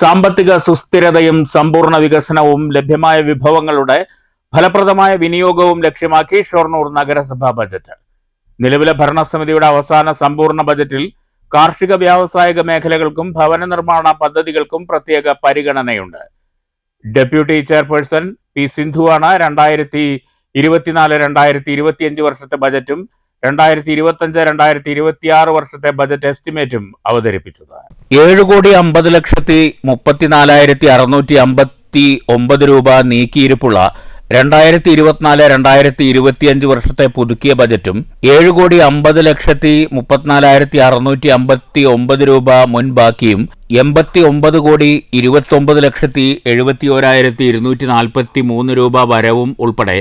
സാമ്പത്തിക സുസ്ഥിരതയും സമ്പൂർണ വികസനവും ലഭ്യമായ വിഭവങ്ങളുടെ ഫലപ്രദമായ വിനിയോഗവും ലക്ഷ്യമാക്കി ഷൊർണൂർ നഗരസഭാ ബജറ്റ്. നിലവിലെ ഭരണസമിതിയുടെ അവസാന സമ്പൂർണ ബജറ്റിൽ കാർഷിക വ്യാവസായിക മേഖലകൾക്കും ഭവന നിർമ്മാണ പദ്ധതികൾക്കും പ്രത്യേക പരിഗണനയുണ്ട്. ഡെപ്യൂട്ടി ചെയർപേഴ്സൺ പി സിന്ധുവാണ് രണ്ടായിരത്തി ഇരുപത്തിനാല് രണ്ടായിരത്തി ഇരുപത്തിയഞ്ച് വർഷത്തെ ബജറ്റും രണ്ടായിരത്തി ഇരുപത്തിയഞ്ച് രണ്ടായിരത്തി ഇരുപത്തിയാറ് വർഷത്തെ ബജറ്റ് എസ്റ്റിമേറ്റും അവതരിപ്പിച്ചത് ഏഴ് കോടി അമ്പത് ലക്ഷത്തി മുപ്പത്തിനാലായിരത്തി അറുന്നൂറ്റി അമ്പത്തി ഒമ്പത് രൂപ നീക്കിയിരിപ്പുള്ള രണ്ടായിരത്തി ഇരുപത്തിനാല് രണ്ടായിരത്തി ഇരുപത്തിയഞ്ച് വർഷത്തെ പുതുക്കിയ ബജറ്റും ഏഴ് കോടി അമ്പത് ലക്ഷത്തി മുപ്പത്തിനാലായിരത്തി അറുന്നൂറ്റി അമ്പത്തി ഒമ്പത് രൂപ മുൻ ബാക്കിയും എൺപത്തി ഒമ്പത് കോടി ഇരുപത്തി ഒമ്പത് ലക്ഷത്തി എഴുപത്തി ഓരായിരത്തി ഇരുന്നൂറ്റി നാൽപ്പത്തി മൂന്ന് രൂപ വരവും ഉൾപ്പെടെ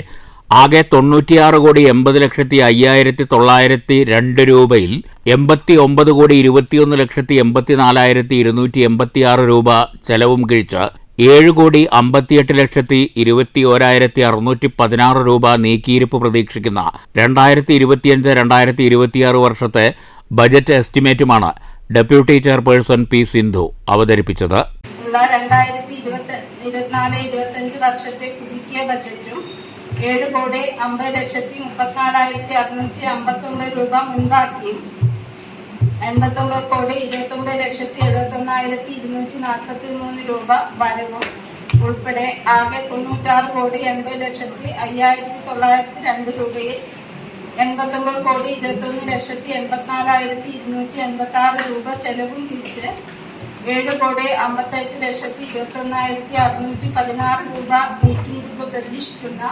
ആകെ തൊണ്ണൂറ്റിയാറ് കോടി എൺപത് ലക്ഷത്തി അയ്യായിരത്തി തൊള്ളായിരത്തി രണ്ട് രൂപയിൽ എൺപത്തി ഒമ്പത് കോടി ഇരുപത്തിയൊന്ന് ലക്ഷത്തി എൺപത്തി നാലായിരത്തി ഇരുന്നൂറ്റി എൺപത്തിയാറ് രൂപ ചെലവും കിഴിച്ച് ഏഴ് കോടി അമ്പത്തിയെട്ട് ലക്ഷത്തി ഇരുപത്തി ഓരായിരത്തി അറുന്നൂറ്റി പതിനാറ് രൂപ നീക്കിയിരിപ്പ് പ്രതീക്ഷിക്കുന്ന രണ്ടായിരത്തി ഇരുപത്തിയഞ്ച് രണ്ടായിരത്തി ഇരുപത്തിയാറ് വർഷത്തെ ബജറ്റ് എസ്റ്റിമേറ്റുമാണ് ഡെപ്യൂട്ടി ചെയർപേഴ്സൺ പി സിന്ധു അവതരിപ്പിച്ചത്. രണ്ടായിരത്തി ഇരുപത്തി ഇരുപത്തിനാല് ഇരുപത്തഞ്ച് വർഷത്തെ പുതുക്കിയ ബജറ്റും ഏഴ് കോടി അമ്പത് ലക്ഷത്തി മുപ്പത്തിനാലായിരത്തി അറുന്നൂറ്റി അമ്പത്തി ഒമ്പത് രൂപ മുൻപാക്കിയും എൺപത്തൊമ്പത് കോടി ഇരുപത്തൊമ്പത് ലക്ഷത്തി എഴുപത്തൊന്നായിരത്തി ഇരുന്നൂറ്റി നാൽപ്പത്തി മൂന്ന് രൂപ വരവും. ഉൾപ്പെടെ ആകെ തൊണ്ണൂറ്റാറ് കോടി എൺപത് ലക്ഷത്തി അയ്യായിരത്തി തൊള്ളായിരത്തി രണ്ട് രൂപയിൽ എൺപത്തൊമ്പത് കോടി ഇരുപത്തൊന്ന് ലക്ഷത്തി എൺപത്തിനാലായിരത്തി ഇരുന്നൂറ്റി എൺപത്തി ആറ് രൂപ ചെലവും തിരിച്ച് ഏഴ് കോടി അമ്പത്തെട്ട് ലക്ഷത്തി ഇരുപത്തൊന്നായിരത്തി അറുന്നൂറ്റി പതിനാറ് രൂപ നീക്കിയിരിപ്പ് പ്രതീക്ഷിക്കുന്ന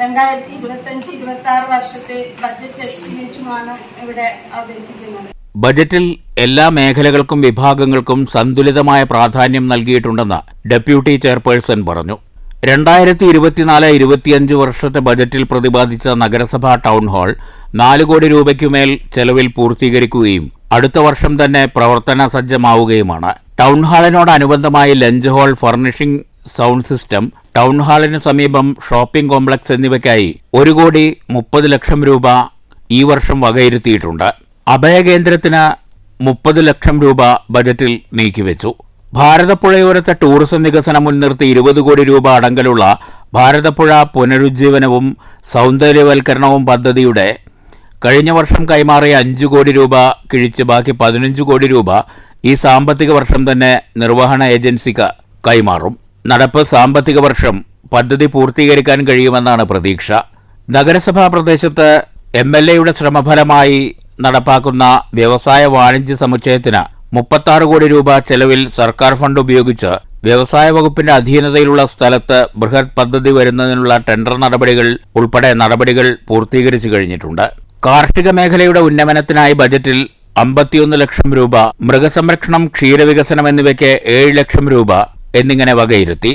രണ്ടായിരത്തി ഇരുപത്തഞ്ച് ഇരുപത്തി ആറ് വർഷത്തെ ബജറ്റ് എസ്റ്റിമേറ്റുമാണ് ഇവിടെ അവതരിപ്പിക്കുന്നത്. ബജറ്റിൽ എല്ലാ മേഖലകൾക്കും വിഭാഗങ്ങൾക്കും സന്തുലിതമായ പ്രാധാന്യം നൽകിയിട്ടുണ്ടെന്ന് ഡെപ്യൂട്ടി ചെയർപേഴ്സൺ പറഞ്ഞു. രണ്ടായിരത്തി ഇരുപത്തിനാല് ഇരുപത്തിയഞ്ച് വർഷത്തെ ബജറ്റിൽ പ്രതിപാദിച്ച നഗരസഭാ ടൗൺ ഹാൾ നാല് കോടി രൂപയ്ക്കുമേൽ ചെലവിൽ പൂർത്തീകരിക്കുകയും അടുത്ത വർഷം തന്നെ പ്രവർത്തന സജ്ജമാവുകയുമാണ്. Town ഹാളിനോടനുബന്ധമായി lunch hall furnishing sound system town ഹാളിന് സമീപം ഷോപ്പിംഗ് കോംപ്ലക്സ് എന്നിവയ്ക്കായി ഒരു കോടി മുപ്പത് ലക്ഷം രൂപ ഈ വർഷം വകയിരുത്തിയിട്ടുണ്ട്. അഭയകേന്ദ്രത്തിന് മുപ്പത് ലക്ഷം രൂപ ബജറ്റിൽ നീക്കിവെച്ചു. ഭാരതപ്പുഴയോരത്തെ ടൂറിസം വികസനം മുൻനിർത്തി ഇരുപത് കോടി രൂപ അടങ്കലുള്ള ഭാരതപ്പുഴ പുനരുജ്ജീവനവും സൗന്ദര്യവൽക്കരണവും പദ്ധതിയുടെ കഴിഞ്ഞ വർഷം കൈമാറിയ അഞ്ചു കോടി രൂപ കിഴിച്ച് ബാക്കി പതിനഞ്ച് കോടി രൂപ ഈ സാമ്പത്തിക വർഷം തന്നെ നിർവഹണ ഏജൻസിക്ക് കൈമാറും. നടപ്പ് സാമ്പത്തിക വർഷം പദ്ധതി പൂർത്തീകരിക്കാൻ കഴിയുമെന്നാണ് പ്രതീക്ഷ. നഗരസഭാ പ്രദേശത്ത് എം എൽ എയുടെ ശ്രമഫലമായി നടപ്പാക്കുന്ന വ്യവസായ വാണിജ്യ സമുച്ചയത്തിന് മുപ്പത്താറ് കോടി രൂപ ചെലവിൽ സർക്കാർ ഫണ്ട് ഉപയോഗിച്ച് വ്യവസായ വകുപ്പിന്റെ അധീനതയിലുള്ള സ്ഥലത്ത് ബൃഹത് പദ്ധതി വരുന്നതിനുള്ള ടെൻഡർ നടപടികൾ ഉൾപ്പെടെ നടപടികൾ പൂർത്തീകരിച്ചു കഴിഞ്ഞിട്ടുണ്ട്. കാർഷിക മേഖലയുടെ ഉന്നമനത്തിനായി ബജറ്റിൽ അമ്പത്തിയൊന്ന് ലക്ഷം രൂപ മൃഗസംരക്ഷണം ക്ഷീരവികസനം എന്നിവയ്ക്ക് ഏഴ് ലക്ഷം രൂപ എന്നിങ്ങനെ വകയിരുത്തി.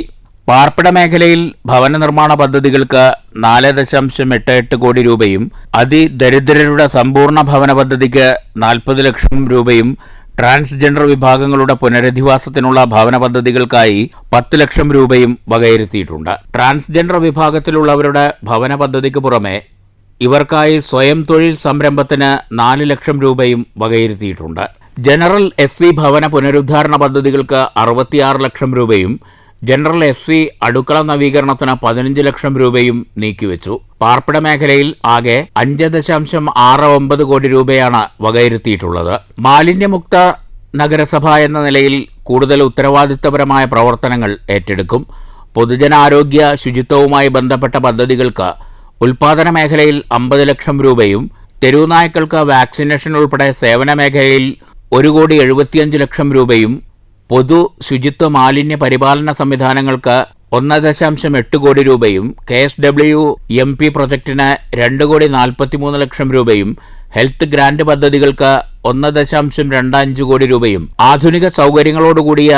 പാർപ്പിട മേഖലയിൽ ഭവന നിർമ്മാണ പദ്ധതികൾക്ക് നാല് ദശാംശം എട്ട് എട്ട് കോടി രൂപയും അതിദരിദ്രരുടെ സമ്പൂർണ ഭവന പദ്ധതിക്ക് നാൽപ്പത് ലക്ഷം രൂപയും ട്രാൻസ്ജെൻഡർ വിഭാഗങ്ങളുടെ പുനരധിവാസത്തിനുള്ള ഭവന പദ്ധതികൾക്കായി പത്ത് ലക്ഷം രൂപയും വകയിരുത്തിയിട്ടുണ്ട്. ട്രാൻസ്ജെൻഡർ വിഭാഗത്തിലുള്ളവരുടെ ഭവന പദ്ധതിക്ക് പുറമെ ഇവർക്കായി സ്വയം തൊഴിൽ സംരംഭത്തിന് നാല് ലക്ഷം രൂപയും വകയിരുത്തിയിട്ടുണ്ട്. ജനറൽ എസ് സി ഭവന പുനരുദ്ധാരണ പദ്ധതികൾക്ക് അറുപത്തിയാറ് ലക്ഷം രൂപയും ജനറൽ എസ് സി അടുക്കള നവീകരണത്തിന് പതിനഞ്ച് ലക്ഷം രൂപയും നീക്കിവെച്ചു. പാർപ്പിട മേഖലയിൽ ആകെ അഞ്ച് ദശാംശം ആറ് ഒമ്പത് കോടി രൂപയാണ് വകയിരുത്തിയിട്ടുള്ളത്. മാലിന്യമുക്ത നഗരസഭ എന്ന നിലയിൽ കൂടുതൽ ഉത്തരവാദിത്തപരമായ പ്രവർത്തനങ്ങൾ ഏറ്റെടുക്കും. പൊതുജനാരോഗ്യ ശുചിത്വവുമായി ബന്ധപ്പെട്ട പദ്ധതികൾക്ക് ഉൽപാദന മേഖലയിൽ അമ്പത് ലക്ഷം രൂപയും തെരുവുനായ്ക്കൾക്ക് വാക്സിനേഷൻ ഉൾപ്പെടെ സേവന മേഖലയിൽ ഒരു കോടി എഴുപത്തിയഞ്ച് ലക്ഷം രൂപയും പൊതു ശുചിത്വ മാലിന്യ പരിപാലന സംവിധാനങ്ങൾക്ക് ഒന്ന് ദശാംശം എട്ട് കോടി രൂപയും K S W M P പ്രൊജക്ടിന് രണ്ട് കോടി നാൽപ്പത്തിമൂന്ന് ലക്ഷം രൂപയും ഹെൽത്ത് ഗ്രാന്റ് പദ്ധതികൾക്ക് ഒന്ന് ദശാംശം രണ്ട് അഞ്ച് കോടി രൂപയും ആധുനിക സൗകര്യങ്ങളോടുകൂടിയ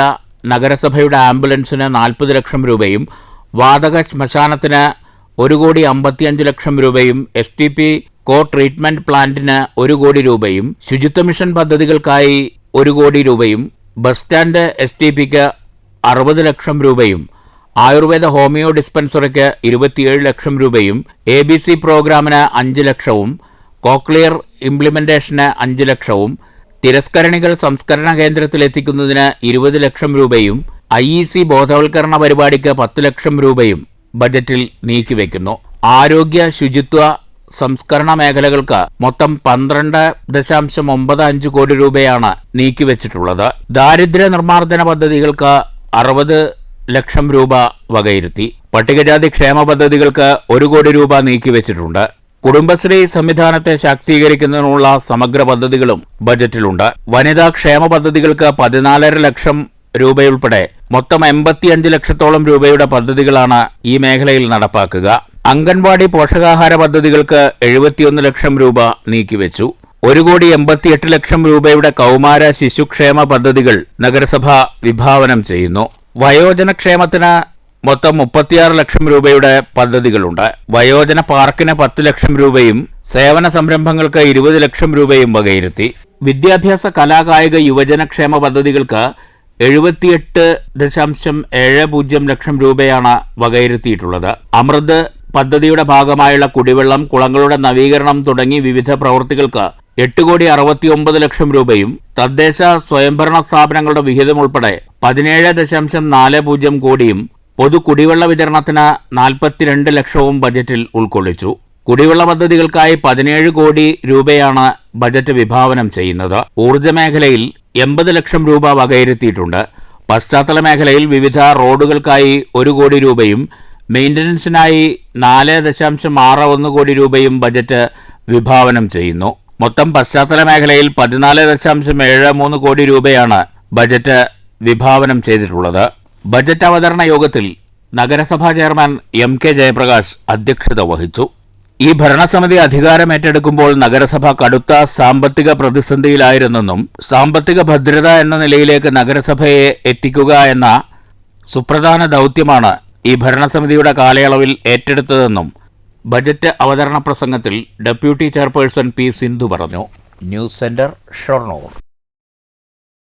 നഗരസഭയുടെ ആംബുലൻസിന് നാൽപ്പത് ലക്ഷം രൂപയും വാതക ശ്മശാനത്തിന് ഒരു കോടി അമ്പത്തിയഞ്ച് ലക്ഷം രൂപയും S T P co treatment പ്ലാന്റിന് ഒരു കോടി രൂപയും ശുചിത്വ മിഷൻ പദ്ധതികൾക്കായി ഒരു കോടി രൂപയും ബസ് സ്റ്റാൻഡ് എസ് ടി പിക്ക് അറുപത് ലക്ഷം രൂപയും ആയുർവേദ ഹോമിയോ ഡിസ്പെൻസറിക്ക് ഇരുപത്തിയേഴ് ലക്ഷം രൂപയും എ ബി സി പ്രോഗ്രാമിന് അഞ്ച് ലക്ഷവും കോക്ലിയർ ഇംപ്ലിമെന്റേഷന് അഞ്ച് ലക്ഷവും തിരസ്കരണികൾ സംസ്കരണ കേന്ദ്രത്തിൽ എത്തിക്കുന്നതിന് ഇരുപത് ലക്ഷം രൂപയും ഐ ഇ സി ബോധവൽക്കരണ പരിപാടിക്ക് പത്ത് ലക്ഷം രൂപയും ബജറ്റിൽ നീക്കിവെക്കുന്നു. ആരോഗ്യ ശുചിത്വ സംസ്കരണ മേഖലകൾക്ക് മൊത്തം പന്ത്രണ്ട് ദശാംശം ഒമ്പത് അഞ്ച് കോടി രൂപയാണ് നീക്കിവച്ചിട്ടുള്ളത്. ദാരിദ്ര്യ നിർമ്മാർജന പദ്ധതികൾക്ക് അറുപത് ലക്ഷം രൂപ വകയിരുത്തി. പട്ടികജാതി ക്ഷേമ പദ്ധതികൾക്ക് ഒരു കോടി രൂപ നീക്കിവച്ചിട്ടുണ്ട്. കുടുംബശ്രീ സംവിധാനത്തെ ശാക്തീകരിക്കുന്നതിനുള്ള സമഗ്ര പദ്ധതികളും ബജറ്റിലുണ്ട്. വനിതാ ക്ഷേമ പദ്ധതികൾക്ക് പതിനാലര ലക്ഷം രൂപയുൾപ്പെടെ മൊത്തം എൺപത്തിയഞ്ച് ലക്ഷത്തോളം രൂപയുടെ പദ്ധതികളാണ് ഈ മേഖലയിൽ നടപ്പാക്കുക. അംഗൻവാടി പോഷകാഹാര പദ്ധതികൾക്ക് എഴുപത്തിയൊന്ന് ലക്ഷം രൂപ നീക്കിവെച്ചു. ഒരു കോടി എൺപത്തിയെട്ട് ലക്ഷം രൂപയുടെ കൗമാര ശിശുക്ഷേമ പദ്ധതികൾ നഗരസഭ വിഭാവനം ചെയ്യുന്നു. വയോജനക്ഷേമത്തിന് മൊത്തം മുപ്പത്തിയാറ് ലക്ഷം രൂപയുടെ പദ്ധതികളുണ്ട്. വയോജന പാർക്കിന് പത്ത് ലക്ഷം രൂപയും സേവന സംരംഭങ്ങൾക്ക് ഇരുപത് ലക്ഷം രൂപയും വകയിരുത്തി. വിദ്യാഭ്യാസ കലാകായിക യുവജനക്ഷേമ പദ്ധതികൾക്ക് എഴുപത്തിയെട്ട് ദശാംശം ഏഴ് പൂജ്യം ലക്ഷം രൂപയാണ് വകയിരുത്തിയിട്ടുള്ളത്. അമൃത് പദ്ധതിയുടെ ഭാഗമായുള്ള കുടിവെള്ളം കുളങ്ങളുടെ നവീകരണം തുടങ്ങി വിവിധ പ്രവൃത്തികൾക്ക് എട്ട് കോടി അറുപത്തിയൊമ്പത് ലക്ഷം രൂപയും തദ്ദേശ സ്വയംഭരണ സ്ഥാപനങ്ങളുടെ വിഹിതം ഉൾപ്പെടെ പതിനേഴ് ദശാംശം നാല് പൂജ്യം കോടിയും പൊതു കുടിവെള്ള വിതരണത്തിന് നാൽപ്പത്തിരണ്ട് ലക്ഷവും ബജറ്റിൽ ഉൾക്കൊള്ളിച്ചു. കുടിവെള്ള പദ്ധതികൾക്കായി പതിനേഴ് കോടി രൂപയാണ് ബജറ്റ് വിഭാവനം ചെയ്യുന്നത്. ഊർജ മേഖലയിൽ എൺപത് ലക്ഷം രൂപ വകയിരുത്തിയിട്ടുണ്ട്. പശ്ചാത്തല മേഖലയിൽ വിവിധ റോഡുകൾക്കായി ഒരു കോടി രൂപയും മെയിന്റനൻസിനായി നാല് ദശാംശം ആറ് ഒന്ന് കോടി രൂപയും ബജറ്റ് വിഭാവനം ചെയ്യുന്നു. മൊത്തം പശ്ചാത്തല മേഖലയിൽ പതിനാല് ദശാംശം ഏഴ് മൂന്ന് കോടി രൂപയാണ് ബജറ്റ് വിഭാവനം ചെയ്തിട്ടുള്ളത്. ബജറ്റ് അവതരണ യോഗത്തിൽ നഗരസഭാ ചെയർമാൻ എം കെ ജയപ്രകാശ് അധ്യക്ഷത വഹിച്ചു. ഈ ഭരണസമിതി അധികാരമേറ്റെടുക്കുമ്പോൾ നഗരസഭ കടുത്ത സാമ്പത്തിക പ്രതിസന്ധിയിലായിരുന്നെന്നും സാമ്പത്തിക ഭദ്രത എന്ന നിലയിലേക്ക് നഗരസഭയെ എത്തിക്കുക എന്ന സുപ്രധാന ദൗത്യമാണ് ഈ ഭരണസമിതിയുടെ കാലയളവിൽ ഏറ്റെടുത്തതെന്നും ബജറ്റ് അവതരണ പ്രസംഗത്തിൽ ഡെപ്യൂട്ടി ചെയർപേഴ്സൺ പി സിന്ധു പറഞ്ഞു. News centre Shoranur.